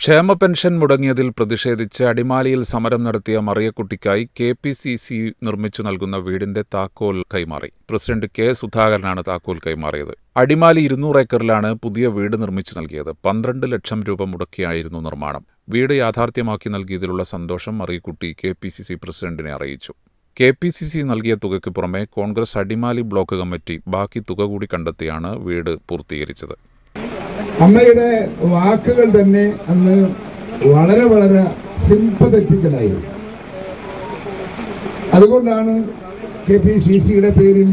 ക്ഷേമ പെൻഷൻ മുടങ്ങിയതിൽ പ്രതിഷേധിച്ച് അടിമാലിയിൽ സമരം നടത്തിയ മറിയക്കുട്ടിക്കായി കെ പി സി സി നിർമ്മിച്ചു നൽകുന്ന വീടിന്റെ താക്കോൽ കൈമാറി. പ്രസിഡന്റ് കെ സുധാകരനാണ് താക്കോൽ കൈമാറിയത്. അടിമാലി ഇരുന്നൂറ് ഏക്കറിലാണ് പുതിയ വീട് നിർമ്മിച്ചു നൽകിയത്. പന്ത്രണ്ട് ലക്ഷം രൂപ മുടക്കിയായിരുന്നു നിർമ്മാണം. വീട് യാഥാർത്ഥ്യമാക്കി നൽകിയതിലുള്ള സന്തോഷം Mariyakutty K P C C പ്രസിഡന്റിനെ അറിയിച്ചു. കെ പി സി സി നൽകിയ തുകയ്ക്ക് പുറമെ കോൺഗ്രസ് അടിമാലി ബ്ലോക്ക് കമ്മിറ്റി ബാക്കി തുക കൂടി കണ്ടെത്തിയാണ് വീട് പൂർത്തീകരിച്ചത്. അമ്മയുടെ വാക്കുകൾ തന്നെ അന്ന് വളരെ വളരെ സിംപതറ്റിക്കലായിരുന്നു അതുകൊണ്ടാണ് കെ പി സി സിയുടെ പേരിൽ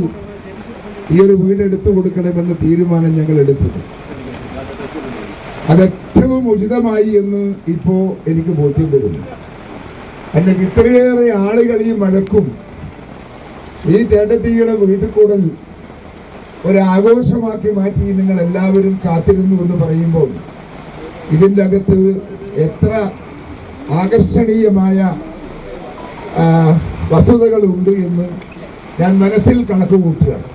ഈ ഒരു വീട് എടുത്തു കൊടുക്കണമെന്ന തീരുമാനം ഞങ്ങൾ എടുത്തത്. അത് ഏറ്റവും ഉചിതമായി എന്ന് ഇപ്പോ എനിക്ക് ബോധ്യം വരുന്നു. അല്ലെങ്കിൽ ഇത്രയേറെ ആളുകൾ ഈ മഴക്കും ഈ ചേട്ടത്തിയുടെ വീട്ടിൽ കൂടൽ ഒരാഘോഷമാക്കി മാറ്റി നിങ്ങൾ എല്ലാവരും കാത്തിരുന്നു എന്ന് പറയുമ്പോൾ ഇതിന്റെ അകത്ത് എത്ര ആകർഷണീയമായ വസ്തുതകളുണ്ട് എന്ന് ഞാൻ മനസ്സിൽ കണക്ക് കൂട്ടുകയാണ്